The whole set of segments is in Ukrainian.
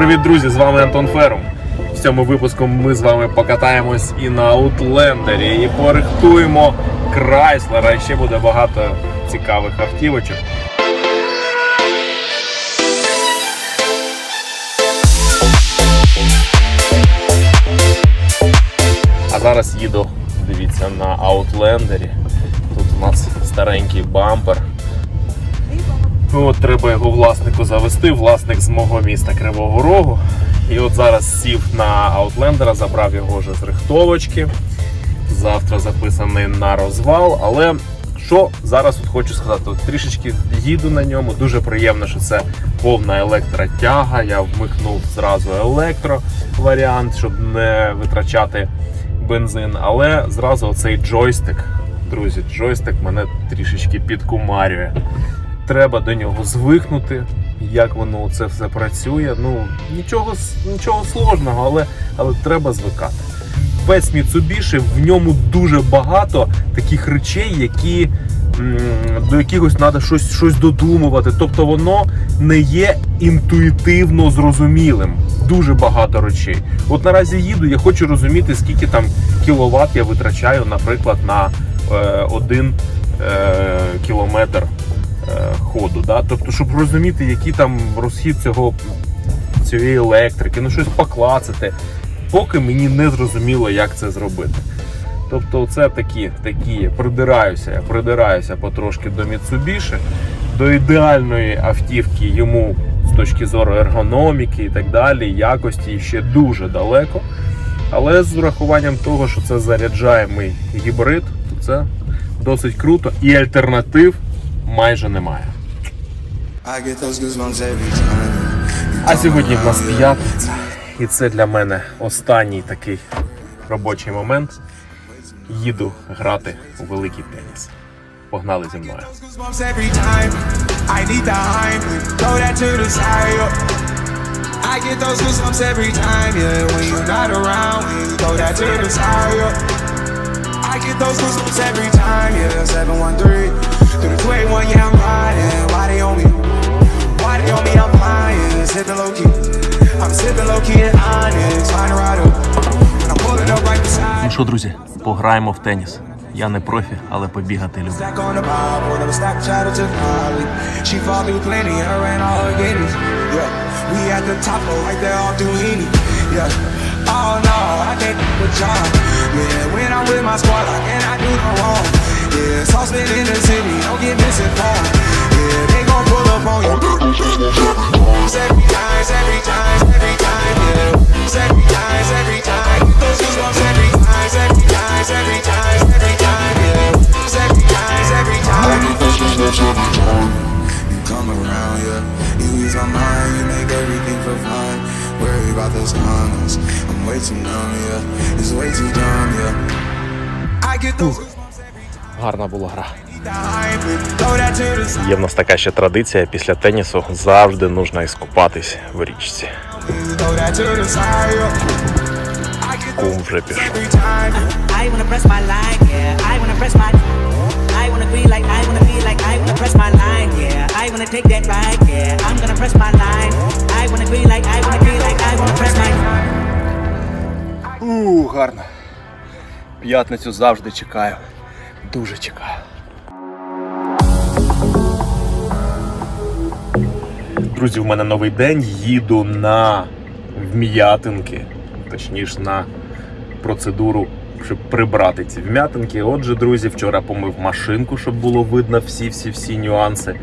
привіт, друзі! З вами Антон Ферум. В цьому випуску ми з вами покатаємось і на Outlander, і порихтуємо Крайслера. І ще буде багато цікавих автівочок. А зараз їду, дивіться, на Outlander. Тут у нас старенький бампер. Ну, От треба його власнику завести, власник з мого міста Кривого Рогу. І от зараз сів на Outlander, забрав його вже з рихтовочки. Завтра записаний на розвал. Але що зараз от хочу сказати, от трішечки їду на ньому. Дуже приємно, що це повна електротяга. Я вмикнув зразу електроваріант, щоб не витрачати бензин. Але зразу оцей джойстик, друзі, джойстик мене трішечки підкумарює треба до нього звикнути, як воно це все працює. Ну нічого нічого сложного, але, але треба звикати. Весь Mitsubishi, в ньому дуже багато таких речей, які, до якихось треба щось, щось додумувати. Тобто воно не є інтуїтивно зрозумілим. Дуже багато речей. От наразі їду, я хочу розуміти, скільки там кіловат я витрачаю, наприклад, на е, один е, кілометр ходу. Да? Тобто, щоб розуміти, який там розхід цього, цієї електрики, ну щось поклацати, поки мені не зрозуміло, як це зробити. Тобто, це такі, такі придираюся, я придираюся потрошки до Mitsubishi, до ідеальної автівки йому з точки зору ергономіки і так далі, якості ще дуже далеко. Але з урахуванням того, що це заряджаємий гібрид, то це досить круто і альтернатив майже немає. А сьогодні в нас п'ятниця, і це для мене останній такий робочий момент. Їду грати у великий теніс. Погнали зі мною. I get those goosebumps every time, yeah. When you're not around, when you throw that to the side. yeah. I get those goosebumps every time, yeah. 713 through the 281, yeah, I'm riding. Why they on me? Why they on me? I'm lying. Sipping low key. I'm sipping low key and honest. Find a rider. And I'm pulling up right beside. Ну що, друзі, пограємо в теніс. Я не профі, але побігати люблю. And. Yeah, oh, oh when I'm with my squad, I do no wrong. Yeah, saucepan in the city, get misinformed. Yeah, they gon' pull up on you. Every time, every time, every time, yeah. Every time, every time. Those goosebumps every time, every time, every time, every time, yeah. Every time, every time. You come around, yeah. You ease my mind, you make everything feel fine. Worry about those comments. I'm way too numb, yeah. It's way too dumb, yeah. I get those goosebumps every time. Гарна була гра. Є в нас така ще традиція після тенісу завжди нужно іскупатись в річці. Кум вже пішов. У, гарно. П'ятницю завжди чекаю. Дуже чекаю. Друзі, в мене новий день. Їду на вм'ятинки, точніше на процедуру, щоб прибрати ці вм'ятинки. Отже, друзі, вчора помив машинку, щоб було видно всі-всі-всі нюанси.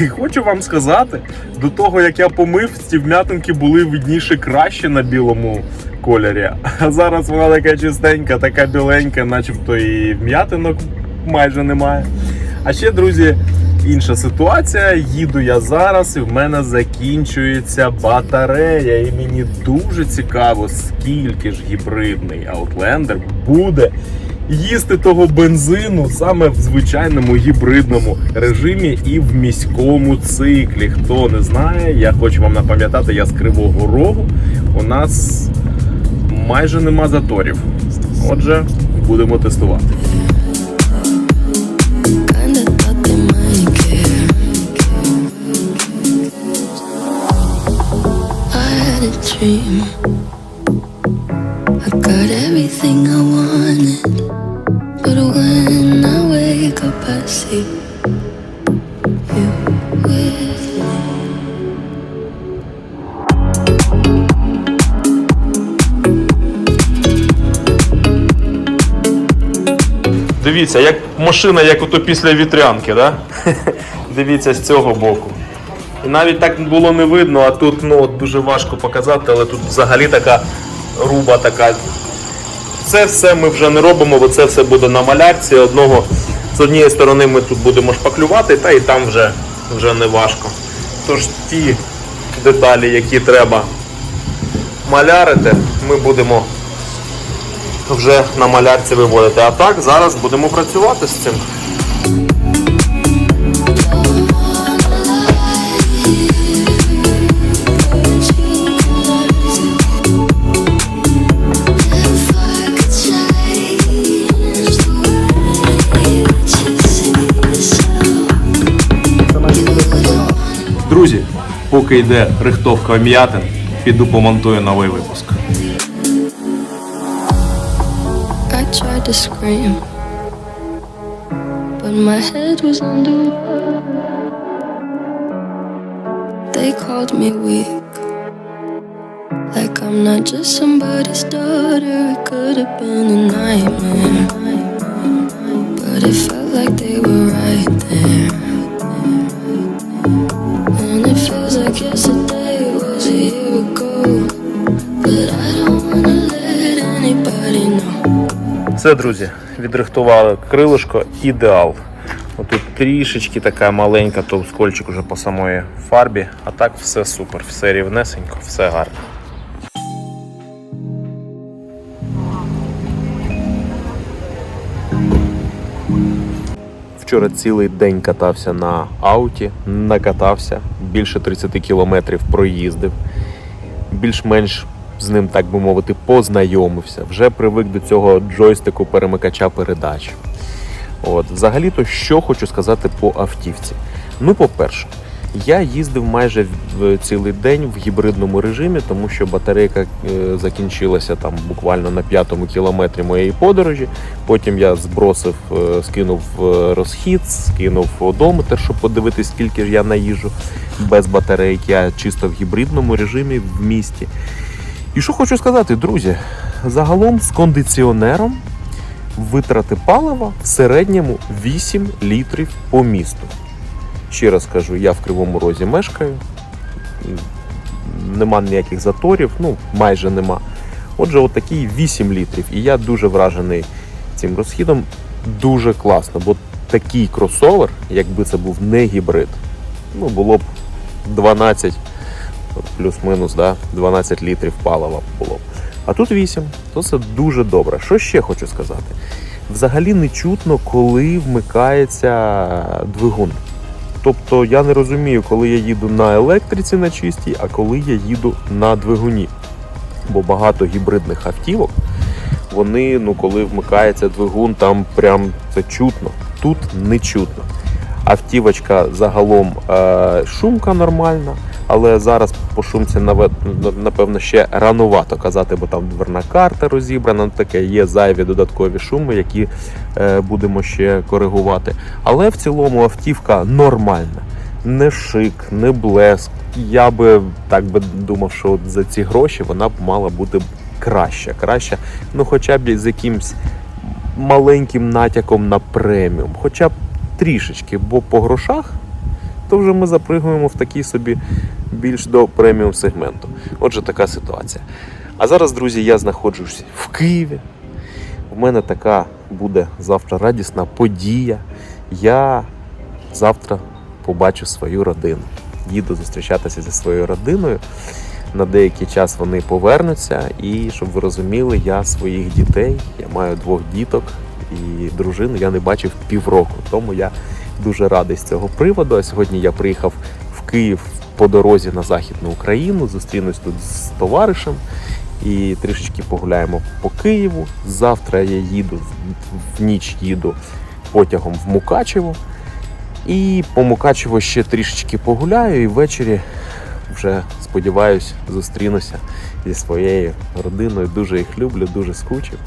І хочу вам сказати, до того як я помив, ці вм'ятинки були видніше краще на білому кольорі. А зараз вона така чистенька, така біленька, начебто і вм'ятинок майже немає. А ще, друзі, інша ситуація. Їду я зараз, і в мене закінчується батарея. І мені дуже цікаво, скільки ж гібридний Outlander буде їсти того бензину саме в звичайному гібридному режимі і в міському циклі. Хто не знає, я хочу вам напам'ятати, я з Кривого Рогу. У нас майже нема заторів. Отже, будемо тестувати. Dream. I got everything I wanted. But when I wake up, I see you with me. Дивіться, як машина, як ото після вітрянки, да? Дивіться з цього боку. І навіть так було не видно, а тут ну, от дуже важко показати, але тут взагалі така руба така. Це все ми вже не робимо, бо це все буде на малярці. Одного, з однієї сторони ми тут будемо шпаклювати, та і там вже, вже не важко. Тож ті деталі, які треба малярити, ми будемо вже на малярці виводити. А так зараз будемо працювати з цим. Поки йде рихтовка м'ятин, піду помонтую новий випуск. I tried to scream, but my head was underwater. They called me weak, like I'm not just somebody's daughter. It could have been a nightmare, but it felt like they were right there. Це, друзі, відрихтували крилишко ідеал. Отут трішечки така маленька товскольчик уже по самої фарбі, а так все супер, все рівнесенько, все гарно. Вчора цілий день катався на ауті, накатався, більше 30 кілометрів проїздив більш-менш з ним, так би мовити, познайомився. Вже привик до цього джойстику перемикача передач. От, взагалі-то, що хочу сказати по автівці. Ну, по-перше, я їздив майже цілий день в гібридному режимі, тому що батарейка е, закінчилася там буквально на п'ятому кілометрі моєї подорожі. Потім я збросив, е, скинув е, розхід, скинув одометр, щоб подивитись, скільки ж я наїжджу без батарейки, а чисто в гібридному режимі в місті. І що хочу сказати, друзі, загалом з кондиціонером витрати палива в середньому 8 літрів по місту. Ще раз кажу, я в Кривому Розі мешкаю, нема ніяких заторів, ну майже нема. Отже, отакий 8 літрів. І я дуже вражений цим розхідом. Дуже класно, бо такий кросовер, якби це був не гібрид, ну було б 12, от плюс-мінус, да, 12 літрів палива було. А тут 8, то це дуже добре. Що ще хочу сказати? Взагалі не чутно, коли вмикається двигун. Тобто я не розумію, коли я їду на електриці на чистій, а коли я їду на двигуні. Бо багато гібридних автівок, вони, ну коли вмикається двигун, там прям це чутно. Тут не чутно. Автівочка загалом е, шумка нормальна, але зараз по шумці напевно ще ранувато казати, бо там дверна карта розібрана, ну, таке є зайві додаткові шуми, які е, будемо ще коригувати. Але в цілому автівка нормальна. Не шик, не блеск. Я би так би думав, що от за ці гроші вона б мала бути краща. Краща, ну хоча б з якимсь маленьким натяком на преміум, хоча б трішечки, бо по грошах то вже ми запригуємо в такий собі більш до преміум сегменту. Отже, така ситуація. А зараз, друзі, я знаходжусь в Києві. У мене така буде завтра радісна подія. Я завтра побачу свою родину. Їду зустрічатися зі своєю родиною. На деякий час вони повернуться, і щоб ви розуміли, я своїх дітей, я маю двох діток і дружину я не бачив півроку. Тому я дуже радий з цього приводу. А сьогодні я приїхав в Київ по дорозі на Західну Україну, зустрінусь тут з товаришем і трішечки погуляємо по Києву. Завтра я їду в ніч їду потягом в Мукачево. І по Мукачево ще трішечки погуляю, і ввечері вже сподіваюся, зустрінуся зі своєю родиною. Дуже їх люблю, дуже скучив.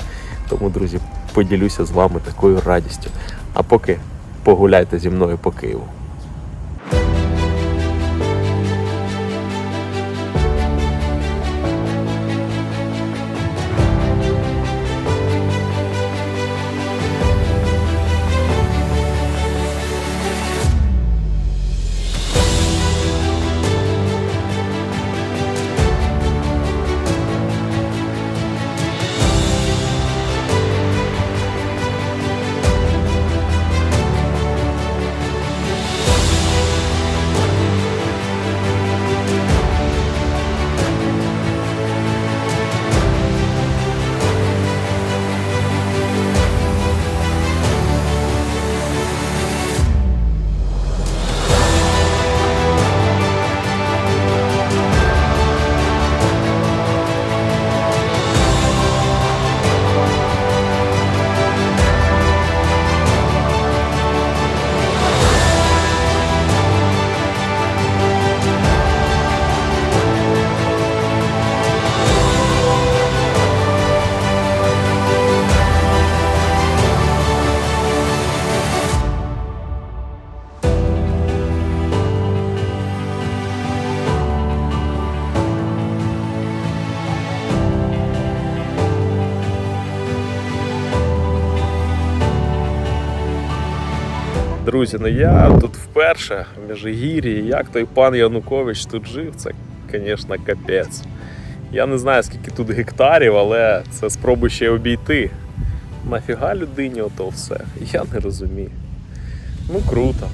Тому, друзі, поділюся з вами такою радістю. А поки погуляйте зі мною по Києву. Друзі, ну я тут вперше в Межигір'ї. Як той пан Янукович тут жив, це, звісно, капець. Я не знаю, скільки тут гектарів, але це спробуй ще обійти. Нафіга людині ото все? Я не розумію. Ну круто.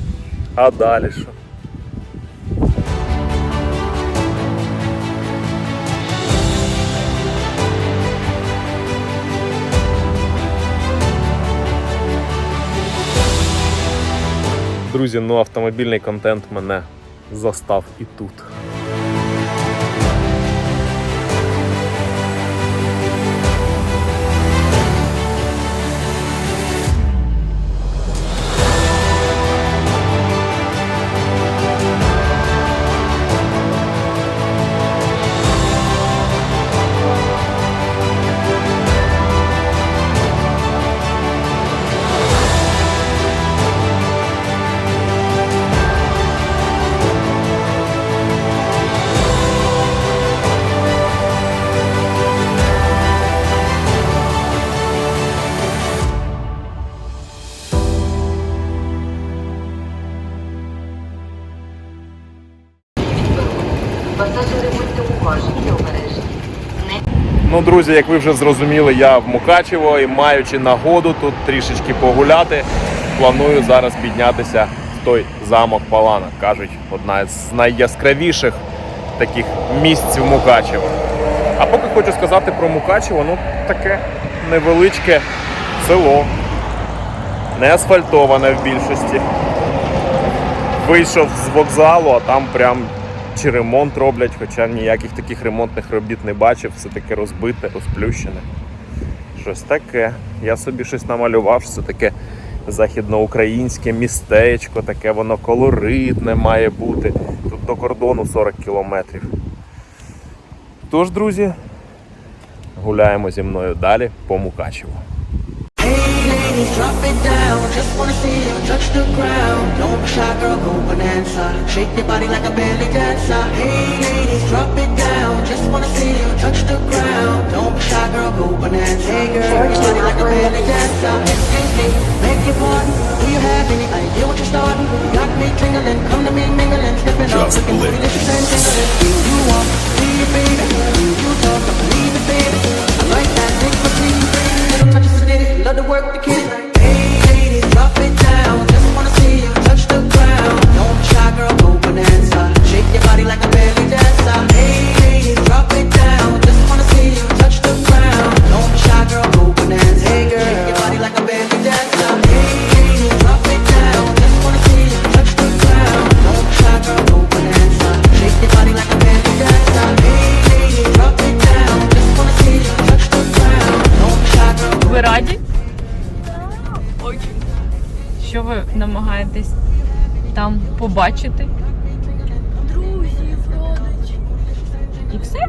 А далі що? Друзі, ну автомобільний контент мене застав і тут. Ну, друзі, як ви вже зрозуміли, я в Мукачево і маючи нагоду тут трішечки погуляти, планую зараз піднятися в той замок Палана. Кажуть, одна з найяскравіших таких місць в Мукачево. А поки хочу сказати про Мукачево, ну таке невеличке село, не асфальтоване в більшості. Вийшов з вокзалу, а там прям чи ремонт роблять, хоча ніяких таких ремонтних робіт не бачив, все таке розбите, розплющене. Щось таке. Я собі щось намалював, що це таке західноукраїнське містечко, таке воно колоритне має бути. Тут до кордону 40 кілометрів. Тож, друзі, гуляємо зі мною далі по Мукачеву. Hey ladies, drop it down. Just wanna see you touch the ground. Don't be shy, girl, go bonanza. Shake your body like a belly dancer. Hey ladies, drop it down. Just wanna see you touch the ground. Don't be shy, girl, go bonanza. Hey girl, shake your body like a belly dancer. Excuse me, beg your pardon. Do you have any idea what you're starting? You got me tingling, come to me mingling, stepping up, looking delicious and tingling. Do you want to see it, baby? Do you talk, I believe it, baby? I like that thing for love to work the kitty. Що ви намагаєтесь там побачити? друзів, родичів. І все?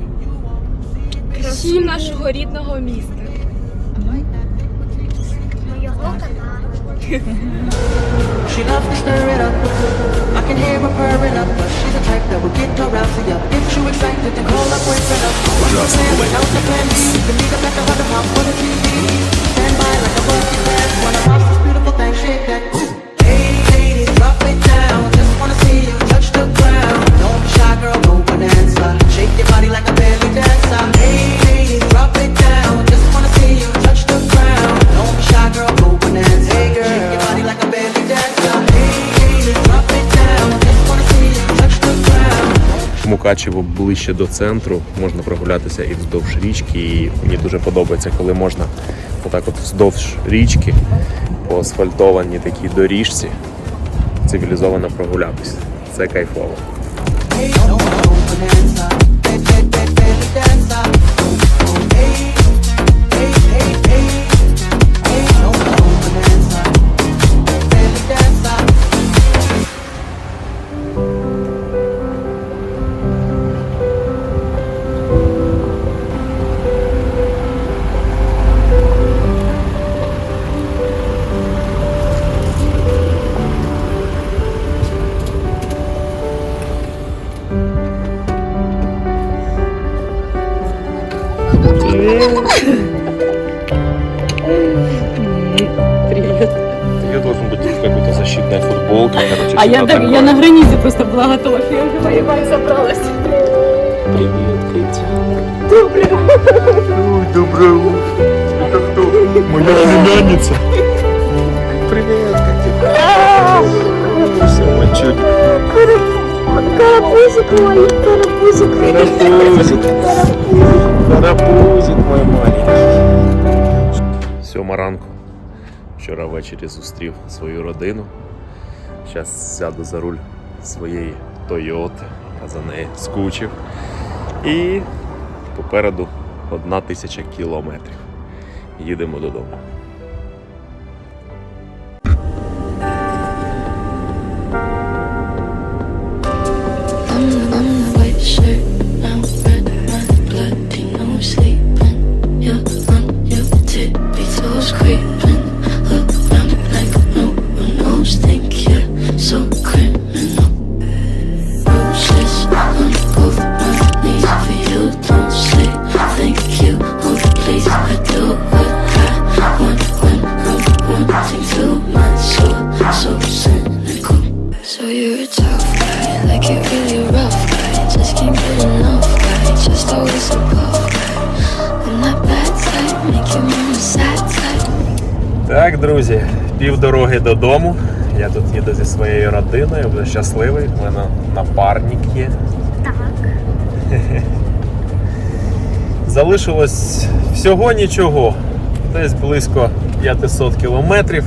Красу нашого рідного міста. She loves to stir it up. I can hear her purring up, but she's the type that will get around to you. Get you excited and call up fed up. What's the plan without the plan B? You can leave it back a hundred pop for the TV. Stand by like a bucket dance when I watch this beautiful thing shake that. Мукачево ближче до центру, можна прогулятися і вздовж річки. І мені дуже подобається, коли можна отак от вздовж річки по асфальтованій такій доріжці цивілізовано прогулятися. Це кайфово. baby dancer. Oh, baby. А я, так, я на границе просто была готова. Я уже воевать собралась. Привет, Китя. Ой, доброе утро. Это кто? Моя племянница. Привет, Катя. Все, мальчик. Карапузик мой, карапузик. Карапузик. Карапузик мой маленький. Сьома ранку. Вчора ввечері зустрів свою родину. Зараз сяду за руль своєї Тойоти. Я за неї скучив. І попереду одна тисяча кілометрів. Їдемо додому. Друзі, півдороги додому. Я тут їду зі своєю родиною, вже щасливий. У мене напарник є. Так. Залишилось всього нічого. Десь близько 500 кілометрів.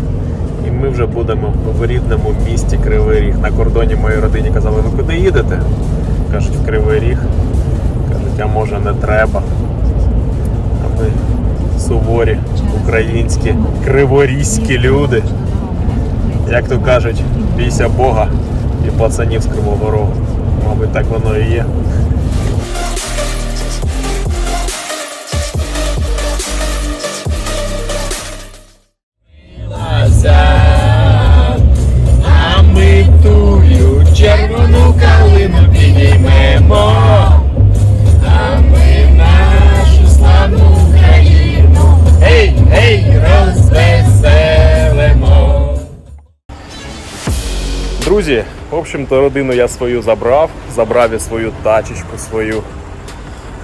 І ми вже будемо в рідному місті Кривий Ріг. На кордоні моїй родині казали, ви куди їдете? Кажуть, в Кривий Ріг. Кажуть, а може не треба. А ми суворі, українські, криворізькі люди. Як то кажуть, бійся Бога і пацанів з Кривого Рогу. Мабуть, так воно і є. Друзі, в общем-то, родину я свою забрав. Забрав я свою тачечку, свою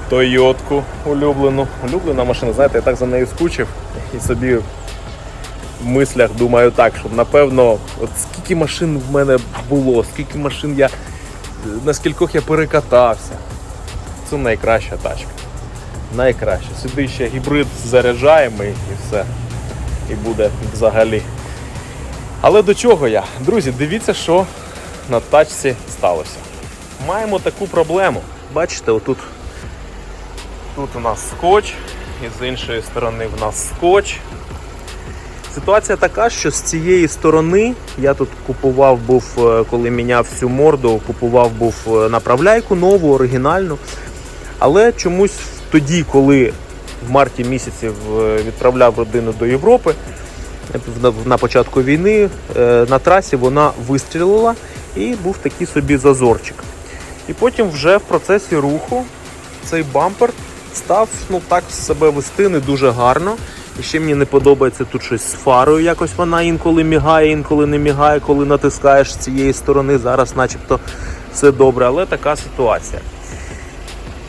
Тойотку улюблену. Улюблена машина, знаєте, я так за нею скучив і собі в мислях думаю так, що напевно, от скільки машин в мене було, скільки машин я на скількох я перекатався. Це найкраща тачка. Найкраща. Сюди ще гібрид заряджаємо і все. І буде взагалі. Але до чого я? Друзі, дивіться, що на тачці сталося. Маємо таку проблему. Бачите, отут тут у нас скотч, і з іншої сторони в нас скотч. Ситуація така, що з цієї сторони я тут купував був, е, коли міняв всю морду, купував був е, направляйку нову, оригінальну. Але чомусь тоді, коли в марті місяці відправляв родину до Європи, на- початку війни е, на трасі вона вистрілила і був такий собі зазорчик. І потім вже в процесі руху цей бампер став ну так себе вести не дуже гарно. І ще мені не подобається тут щось з фарою. Якось вона інколи мігає, інколи не мігає, коли натискаєш з цієї сторони. Зараз, начебто, все добре, але така ситуація.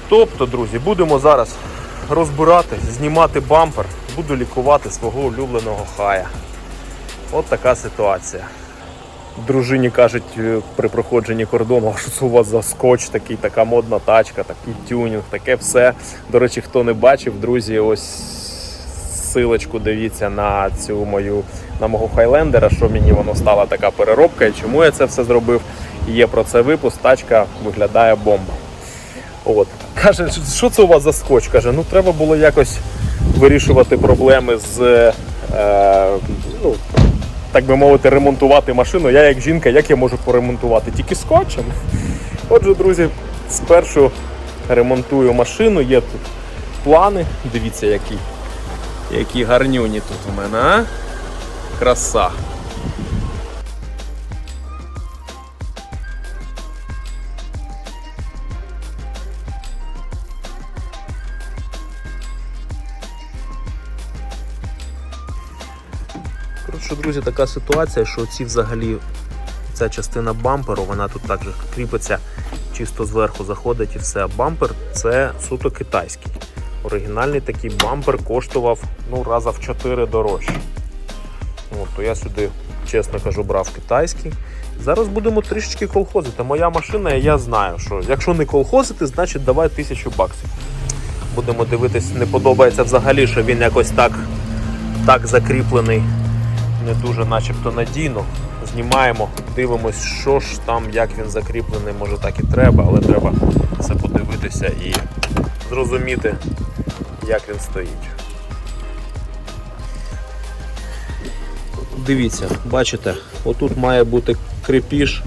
Тобто, друзі, будемо зараз розбирати, знімати бампер, буду лікувати свого улюбленого хая. От така ситуація. Дружині кажуть е, при проходженні кордону, що це у вас за скотч такий, така модна тачка, такий тюнінг, таке все. До речі, хто не бачив, друзі, ось силочку дивіться на цю мою на мого хайлендера, що мені воно стала така переробка і чому я це все зробив. Є про це випуск, тачка виглядає бомба. От. Каже, що це у вас за скотч? Каже, ну треба було якось вирішувати проблеми з, е, ну, так би мовити, ремонтувати машину. Я як жінка, як я можу поремонтувати? Тільки скотчем. Отже, друзі, спершу ремонтую машину, є тут плани. Дивіться, які, які гарнюні тут у мене, а? Краса. Коротше, друзі, така ситуація, що ці взагалі ця частина бамперу, вона тут також кріпиться, чисто зверху заходить і все. Бампер це суто китайський. Оригінальний такий бампер коштував ну, раза в 4 дорожче. От, то я сюди, чесно кажу, брав китайський. Зараз будемо трішечки колхозити. Моя машина, я знаю, що якщо не колхозити, значить давай тисячу баксів. Будемо дивитись, не подобається взагалі, що він якось так, так закріплений не дуже начебто надійно. Знімаємо, дивимось, що ж там, як він закріплений, може так і треба, але треба все подивитися і зрозуміти, як він стоїть. Дивіться, бачите, отут має бути крепіж.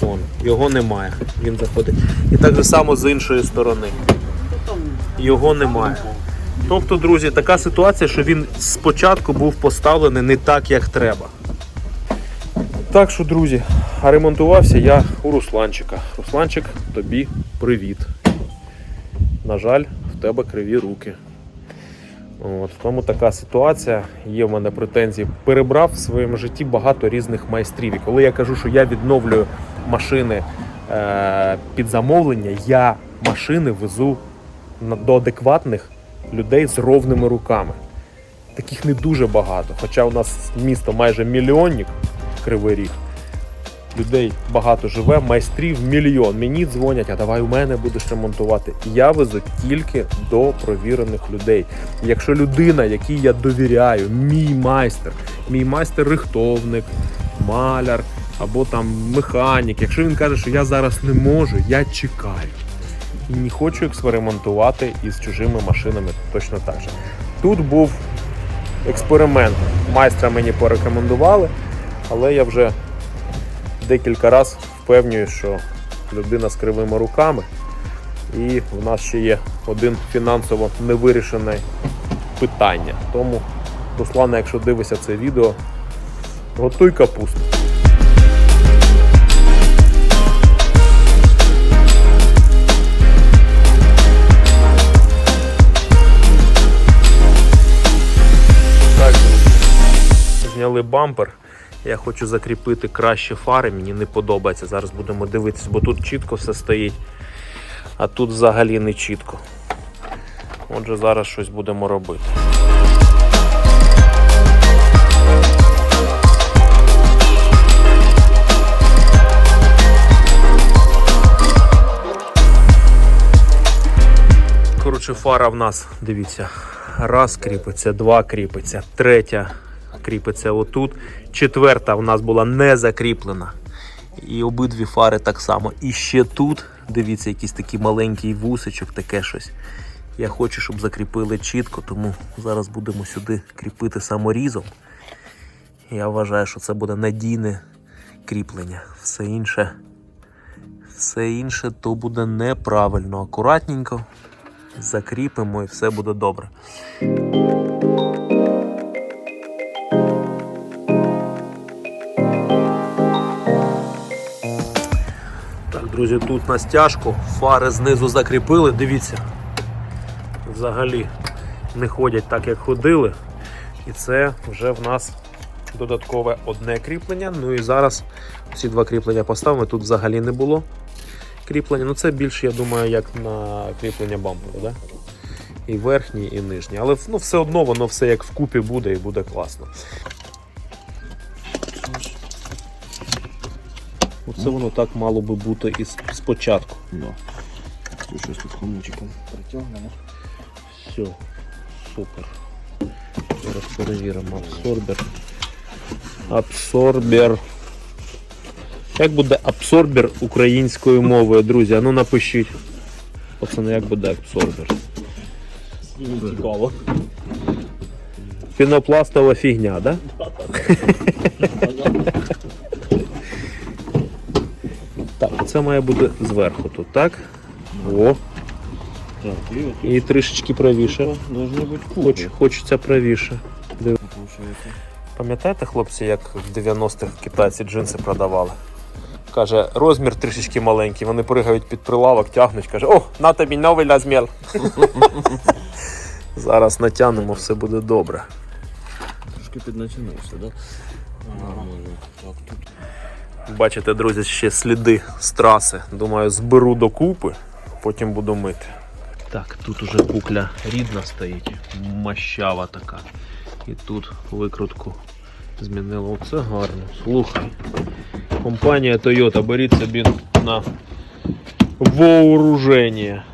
Вон, його немає, він заходить. І так же само з іншої сторони. Його немає. Тобто, друзі, така ситуація, що він спочатку був поставлений не так, як треба. Так що, друзі, ремонтувався я у Русланчика. Русланчик, тобі привіт. На жаль, в тебе криві руки. От, тому така ситуація. Є в мене претензії. Перебрав в своєму житті багато різних майстрів. І коли я кажу, що я відновлюю машини е, під замовлення, я машини везу до адекватних людей з ровними руками. Таких не дуже багато. Хоча у нас місто майже мільйонник, Кривий Ріг. Людей багато живе, майстрів мільйон. Мені дзвонять, а давай у мене будеш ремонтувати. Я везу тільки до провірених людей. Якщо людина, якій я довіряю, мій майстер, мій майстер-рихтовник, маляр або там механік, якщо він каже, що я зараз не можу, я чекаю не хочу експериментувати із чужими машинами точно так же. Тут був експеримент. Майстра мені порекомендували, але я вже декілька разів впевнюю, що людина з кривими руками. І в нас ще є один фінансово невирішене питання. Тому, Руслане, якщо дивишся це відео, готуй капусту. Зняли бампер. Я хочу закріпити краще фари, мені не подобається. Зараз будемо дивитися, бо тут чітко все стоїть, а тут взагалі не чітко. Отже, зараз щось будемо робити. Коротше, фара в нас, дивіться, раз кріпиться, два кріпиться, третя кріпиться отут. Четверта в нас була не закріплена. І обидві фари так само. І ще тут, дивіться, якийсь такий маленький вусичок, таке щось. Я хочу, щоб закріпили чітко, тому зараз будемо сюди кріпити саморізом. Я вважаю, що це буде надійне кріплення. Все інше, Все інше то буде неправильно. Акуратненько закріпимо і все буде добре. Друзі, тут на стяжку, фари знизу закріпили, дивіться. Взагалі не ходять так, як ходили. І це вже в нас додаткове одне кріплення. Ну і зараз ці два кріплення поставимо. Тут взагалі не було кріплення. Ну це більше, я думаю, як на кріплення бамперу. Да? І верхній, і нижній. Але ну, все одно воно все як вкупі буде і буде класно. Оце воно так мало би бути і спочатку. Да. Щось тут хомучиком притягнемо. Все, супер. Зараз перевіримо абсорбер. Абсорбер. Як буде абсорбер українською мовою, друзі? А ну напишіть. Пацани, як буде абсорбер? Цікаво. Пінопластова фігня, да? Так, це має бути зверху тут, так? О, Так, і і трішечки правіше. Хоч, хочеться правіше. Пам'ятаєте, хлопці, як в 90-х китайці джинси продавали? Каже, розмір трішечки маленький, вони пригають під прилавок, тягнуть, каже, о, на тобі новий розмір. Зараз натягнемо, все буде добре. Трошки підначинився, да? А. Так, тут. Бачите, друзі, ще сліди з траси. Думаю, зберу докупи, потім буду мити. Так, тут уже кукля рідна стоїть, мащава така. І тут викрутку змінило. Оце гарно. Слухай. Компанія Toyota, беріть собі на вооруження.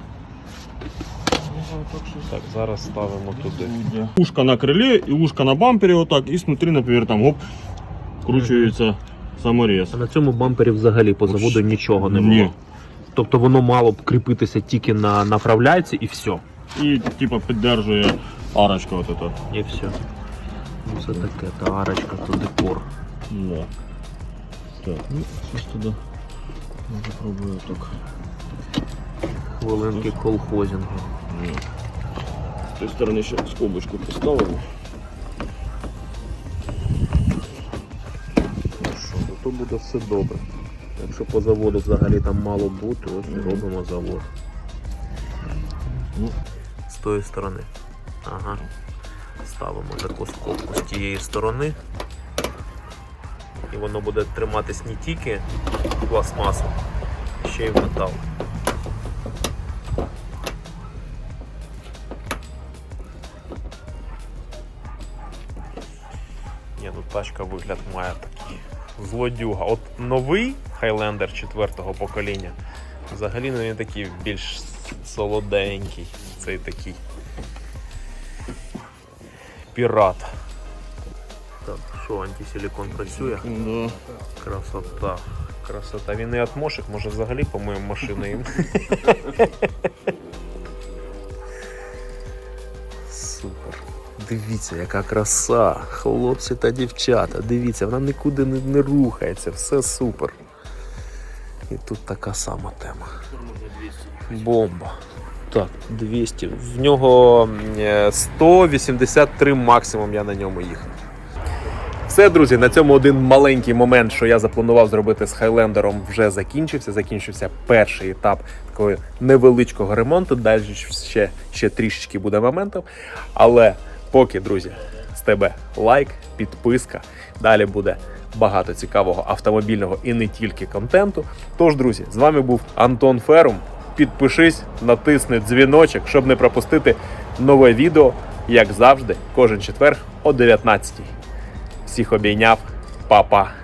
Так, зараз ставимо туди. Ушко на крыле и ушко на бампере вот так, и снутри, например, там гоп, вкручивается саморез. А на цьому бампері взагалі по заводу нічого не було. Ні. Тобто воно мало б кріпитися тільки на направляйці і все. И типа поддерживая арочка вот эта. І все. Ну це таке, та арочка, то декор. Да. Так, ну, сейчас туда. Може пробую так. Хвилинки колхозінгу. З тієї сторони ще скобочку поставимо. То буде все добре. Якщо по заводу взагалі там мало бути, ось і робимо завод. Ну. З тої сторони. Ага. Ставимо таку скобку з тієї сторони. І воно буде триматись не тільки пластмасу, ще й в метал. Ні, ну тачка вигляд має такий злодюга. От новий Highlander 4-го покоління взагалі ну, він такий більш солоденький. Цей такий пірат. Так, що, антисилікон працює? Да. Красота. Красота. Він і атмошик, може взагалі помиємо машину їм. Дивіться, яка краса. Хлопці та дівчата. Дивіться, вона нікуди не, не рухається, все супер. І тут така сама тема. Бомба. Так, 200. В нього е, 183 максимум я на ньому їхав. Все, друзі, на цьому один маленький момент, що я запланував зробити з Хайлендером, вже закінчився. Закінчився перший етап такого невеличкого ремонту. Далі ще, ще трішечки буде моментів. Але поки, друзі, з тебе лайк, підписка. Далі буде багато цікавого автомобільного і не тільки контенту. Тож, друзі, з вами був Антон Ферум. Підпишись, натисни дзвіночок, щоб не пропустити нове відео, як завжди, кожен четвер о 19 Всіх обійняв, папа.